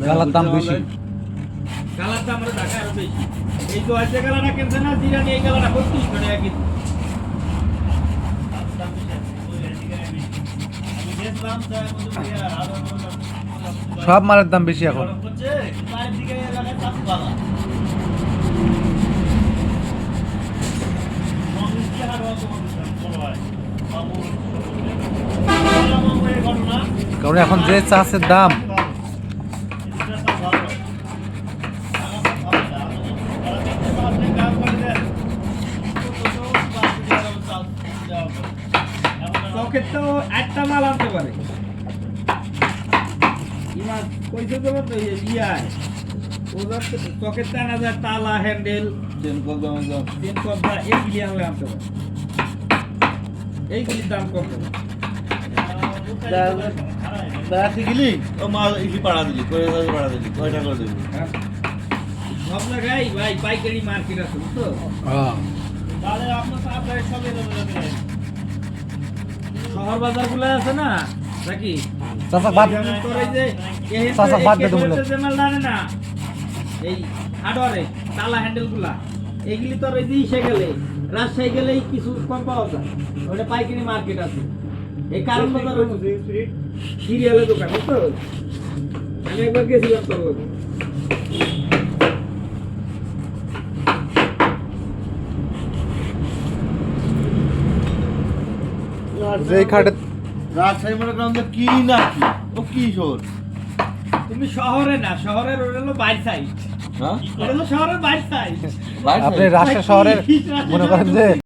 গালার দাম বেশি। কালার দাম আমরা আরও বেশি। এই তো আছে কালারটা কিনছে না জিরানি এই কালারটা বত্রিশ টাকা কিন্তু সব মালের দাম বেশি এখন। কারণ এখন যে চাষের দাম চকের তো একটা মাল আনতে পারে। ইমা কইছে তো তো ইয়ায় ওদের চকের টান হাজার তালা হ্যান্ডেল চেন কবজা এইগুলি আনলে আনতে পারে। এইগুলির দাম কত? বেড়াতে গেলি? ও মাল ইসি পাড়া দিলি করে পাড়া দিলি কয়টা করে হ্যাঁ? সব জায়গায় ভাই পাইকারি মার্কেট আছে বুঝছ? তাহলে আপনার তো আপনার সবই শহর বাজারগুলো আছে না? নাকি? চাচা বাদ চাচা, বাদ দে তো জানে না এই হার্ডওয়ারে তালা হ্যান্ডেলগুলা এইগুলি তোর এই ইসে গেলে রাজশাহী গেলেই কিছু কম পাওয়া যায়। ওটা পাইকারি মার্কেট আছে। এই কারণ বাজার সিরিয়ালের দোকান বুঝছ আমি একবার গেছিলাম তোর খাটে রাজশাহী মনে করেন কি না কি? ও কি শোর তুমি শহরে না শহরের ওটা হলো বাইর সাইড। হ্যাঁ? ওটা হলো শহরের বাইর সাইড। আপনি রাজশাহী শহরের মনে করেন যে